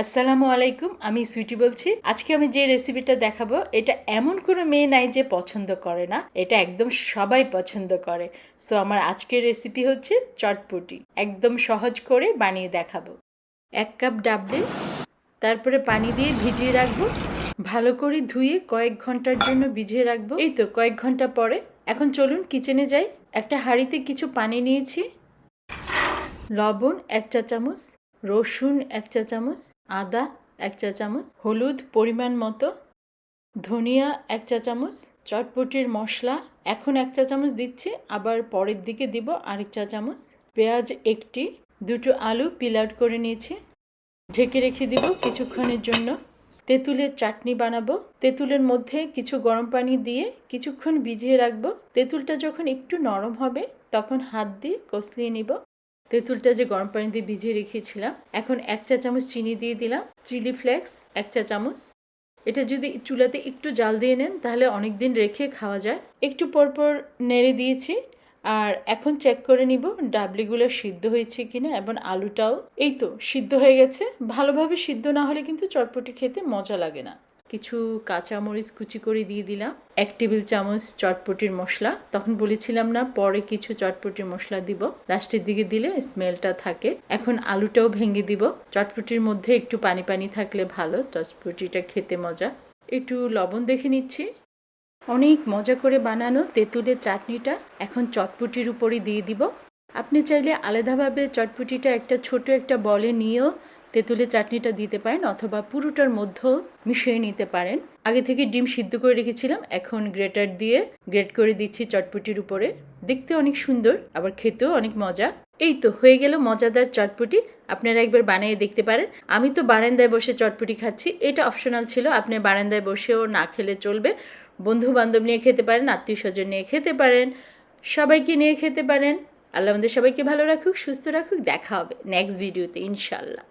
আসসালামু আলাইকুম, আমি সুইটি বলছি। আজকে আমি যে রেসিপিটা দেখাবো, এটা এমন কোনো মেয়ে নাই যে পছন্দ করে না, এটা একদম সবাই পছন্দ করে। সো আমার আজকের রেসিপি হচ্ছে চটপটি। একদম সহজ করে বানিয়ে দেখাবো। এক কাপ ডাবলি তারপরে পানি দিয়ে ভিজিয়ে রাখব। ভালো করে ধুয়ে কয়েক ঘণ্টার জন্য ভিজিয়ে রাখব। এই তো কয়েক ঘণ্টা পরে। এখন চলুন কিচেনে যাই। একটা হাঁড়িতে কিছু পানি নিয়েছি। লবণ এক চা চামচ। রসুন এক চা চামচ, আদা এক চা চামচ, হলুদ পরিমাণ মতো, ধনিয়া এক চা চামচ, চটপটির মশলা এখন এক চা চামচ দিচ্ছি, আবার পরের দিকে দিব আরেক চা চামচ। পেঁয়াজ একটি, দুটো আলু পিল আউট করে নিয়েছি। ঢেকে রেখে দিব কিছুক্ষণের জন্য। তেঁতুলের চাটনি বানাবো। তেঁতুলের মধ্যে কিছু গরম পানি দিয়ে কিছুক্ষণ ভিজিয়ে রাখব। তেঁতুলটা যখন একটু নরম হবে, তখন হাত দিয়ে কষলিয়ে নিব। তেঁতুলটা যে গরম পানি দিয়ে ভিজিয়ে রেখেছিলাম, এখন এক চা চামচ চিনি দিয়ে দিলাম, চিলি ফ্লেক্স, এক চা চামচ। এটা যদি চুলাতে একটু জাল দিয়ে নেন, তাহলে অনেক দিন রেখে খাওয়া যায়। একটু পরপর নেড়ে দিয়েছি, আর এখন চেক করে নিব ডাবলিগুলো সিদ্ধ হয়েছে কিনা এবং আলুটাও। এই তো, সিদ্ধ হয়ে গেছে। ভালোভাবে সিদ্ধ না হলে কিন্তু চটপটি খেতে মজা লাগে না। কিছু কাঁচামরিচ কুচি করে দিয়ে দিলাম। এক টেবিল চামচ চটপটির মশলা। তখন বলেছিলাম না, পরে কিছু চটপটির মশলা দিব। লাস্টের দিকে দিলে স্মেলটা থাকে। এখন আলুটাও ভেঙে দিব। চটপটির মধ্যে একটু পানি পানি থাকলে ভালো। চটপটিটা খেতে মজা। একটু লবণ দেখে নিচ্ছি। অনেক মজা করে বানানো তেঁতুলের চাটনিটা এখন চটপটির উপরে দিয়ে দিব। আপনি চাইলে আলাদাভাবে চটপটিটা একটা ছোট একটা বলে নিয়েও তেঁতুলের চাটনিটা দিতে পারেন অথবা পুরোটার মধ্যেও মিশিয়ে নিতে পারেন। আগে থেকে ডিম সিদ্ধ করে রেখেছিলাম, এখন গ্রেটার দিয়ে গ্রেট করে দিচ্ছি চটপটির উপরে। দেখতে অনেক সুন্দর, আবার খেতেও অনেক মজা। এই তো, হয়ে গেল মজাদার চটপটি। আপনারা একবার বানিয়ে দেখতে পারেন। আমি তো বারান্দায় বসে চটপটি খাচ্ছি। এটা অপশনাল ছিল, আপনি বারান্দায় বসেও না খেলে চলবে। বন্ধু বান্ধব নিয়ে খেতে পারেন আত্মীয় স্বজন নিয়ে খেতে পারেন, সবাইকে নিয়ে খেতে পারেন। আল্লাহ আমাদের সবাইকে ভালো রাখুক, সুস্থ রাখুক। দেখা হবে নেক্সট ভিডিওতে ইনশাল্লাহ